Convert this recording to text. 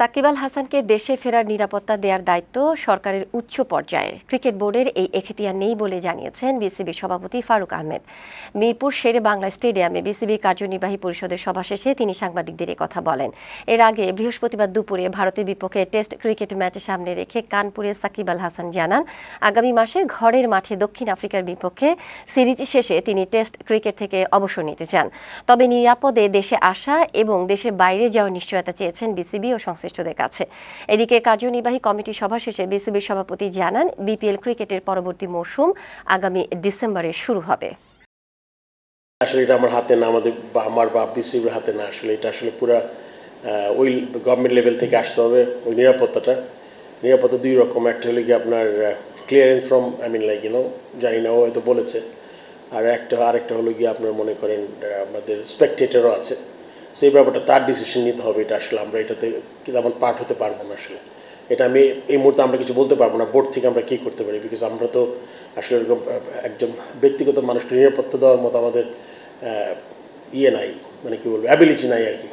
সাকিব আল হাসানকে দেশে ফেরার নিরাপত্তা দেওয়ার দায়িত্ব সরকারের উচ্চ পর্যায়ের। ক্রিকেট বোর্ডের এই এখতিয়ার নেই বলে জানিয়েছেন বিসিবি সভাপতি ফারুক আহমেদ। মিরপুর শেরে বাংলা স্টেডিয়ামে বিসিবি কার্যনির্বাহী পরিষদের সভা শেষে তিনি সাংবাদিকদের কথা বলেন। এর আগে বৃহস্পতিবার দুপুরে ভারতের বিপক্ষে টেস্ট ক্রিকেট ম্যাচ সামনে রেখে কানপুরে সাকিব আল হাসান জানান, আগামী মাসে ঘরের মাঠে দক্ষিণ আফ্রিকার বিপক্ষে সিরিজ শেষে তিনি টেস্ট ক্রিকেট থেকে অবসর নিতে চান। তবে নিরাপদে দেশে আসা এবং দেশের বাইরে যাওয়ার নিশ্চয়তা চেয়েছেন বিসিবি ও সংশ্লিষ্টদের কাছে। এদিকে কার্যনির্বাহী কমিটি সভা শেষে বিসিবির সভাপতি জানান, বিপিএল ক্রিকেটের পরবর্তী মৌসুম আগামী ডিসেম্বরে শুরু হবে। আসলে এটা আমার হাতে না, আমাদের বা আমার বা বিসিবির হাতে না। আসলে এটা আসলে পুরা ওই গভর্নমেন্ট লেভেল থেকে আসতে হবে, ওই নিরাপত্তাটা। নিরাপত্তা দুই রকম। একটা হলো কি আপনার clearance from I mean like you know জানি না, ও হয়তো বলেছে। আর একটা, আরেকটা হলো গিয়ে আপনার মনে করেন আমাদের স্পেকটেটারও আছে। সেই ব্যাপারটা তার ডিসিশন নিতে হবে, এটা আসলে আমরা এটাতে আমার পার্ট হতে পারব না আসলে। এটা আমি এই মুহূর্তে আমরা কিছু বলতে পারব না বোর্ড থেকে আমরা কী করতে পারি? বিকজ আমরা তো আসলে এরকম একজন ব্যক্তিগত মানুষকে নিরাপত্তা দেওয়ার মতো আমাদের ইয়ে নাই মানে কি বলব অ্যাবিলিটি নাই আর কি।